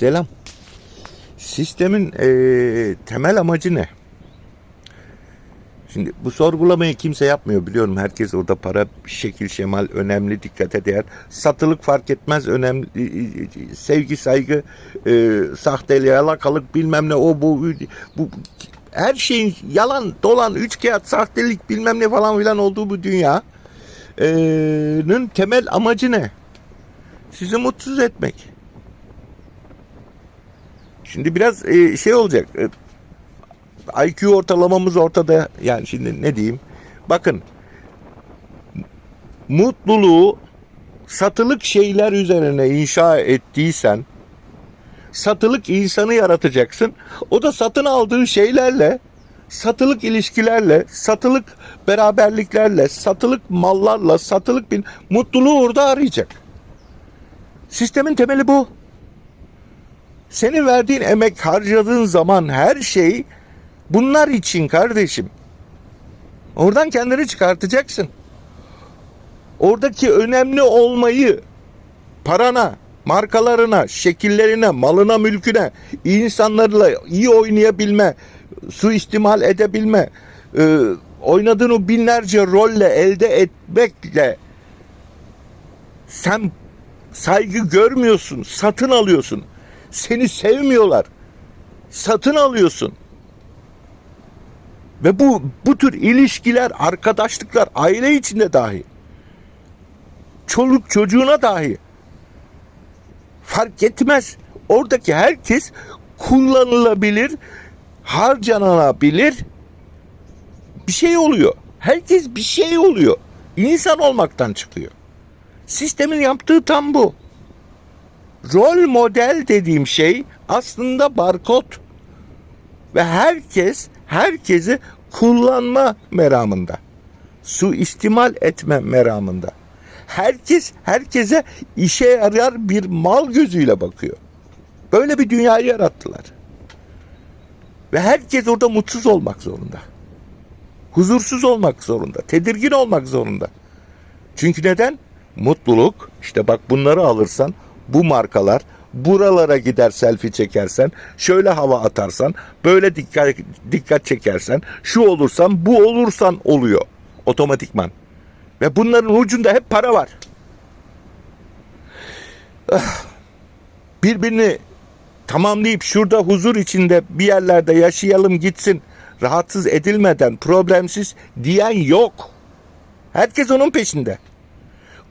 Selam. Sistemin eee, temel amacı ne? Şimdi bu sorgulamayı kimse yapmıyor biliyorum. Herkes orada para, şekil, şemal önemli, dikkate değer. Satılık fark etmez önemli. Sevgi, saygı, eee sahteli, yalakalık bilmem ne o bu, bu her şeyin yalan, dolan, üçkağıt, sahtelik bilmem ne falan filan olduğu bu dünyanın temel amacı ne? Sizi mutsuz etmek. Şimdi biraz e, şey olacak. E, IQ ortalamamız ortada. Yani şimdi ne diyeyim? Bakın. Mutluluğu satılık şeyler üzerine inşa ettiysen satılık insanı yaratacaksın. O da satın aldığı şeylerle satılık ilişkilerle, satılık beraberliklerle, satılık mallarla, satılık bir mutluluğu orada arayacak. Sistemin temeli bu. Senin verdiğin emek, harcadığın zaman her şey bunlar için kardeşim. Oradan kendini çıkartacaksın. Oradaki önemli olmayı parana, markalarına, şekillerine, malına, mülküne, insanlarla iyi oynayabilme, suistimal edebilme, e, oynadığın o binlerce rolle elde etmekle sen saygı görmüyorsun, satın alıyorsun. Seni sevmiyorlar. Satın alıyorsun. Ve bu bu tür ilişkiler, arkadaşlıklar aile içinde dahi. Çoluk çocuğuna dahi. Fark etmez. Oradaki herkes kullanılabilir, harcanabilir bir şey oluyor. Herkes bir şey oluyor. İnsan olmaktan çıkıyor. Sistemin yaptığı tam bu. Rol model dediğim şey aslında barkod. Ve herkes herkesi kullanma meramında. Suistimal etme meramında. Herkes herkese işe yarar bir mal gözüyle bakıyor. Böyle bir dünyayı yarattılar. Ve herkes orada mutsuz olmak zorunda. Huzursuz olmak zorunda. Tedirgin olmak zorunda. Çünkü neden? Mutluluk. işte bak bunları alırsan bu markalar buralara gider selfie çekersen, şöyle hava atarsan, böyle dikkat dikkat çekersen, şu olursan, bu olursan oluyor otomatikman. Ve bunların ucunda hep para var. Ah. Birbirini tamamlayıp şurada huzur içinde bir yerlerde yaşayalım gitsin rahatsız edilmeden problemsiz diyen yok. Herkes onun peşinde.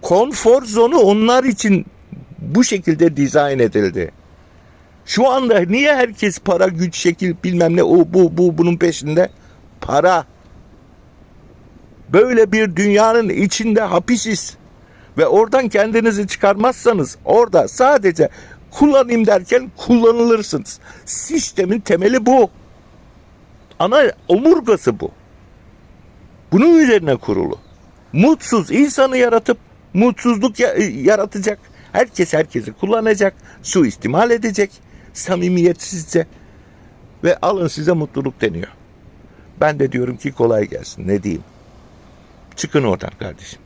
Konfor zonu onlar için bu şekilde dizayn edildi. Şu anda niye herkes para, güç, şekil bilmem ne o bu bu bunun peşinde? Para. Böyle bir dünyanın içinde hapisiz. Ve oradan kendinizi çıkarmazsanız orada sadece kullanayım derken kullanılırsınız. Sistemin temeli bu. Ana omurgası bu. Bunun üzerine kurulu. Mutsuz insanı yaratıp mutsuzluk ya- yaratacak. Herkes herkesi kullanacak, suistimal edecek, samimiyetsizce ve alın size mutluluk deniyor. Ben de diyorum ki kolay gelsin. Ne diyeyim? Çıkın oradan kardeşim.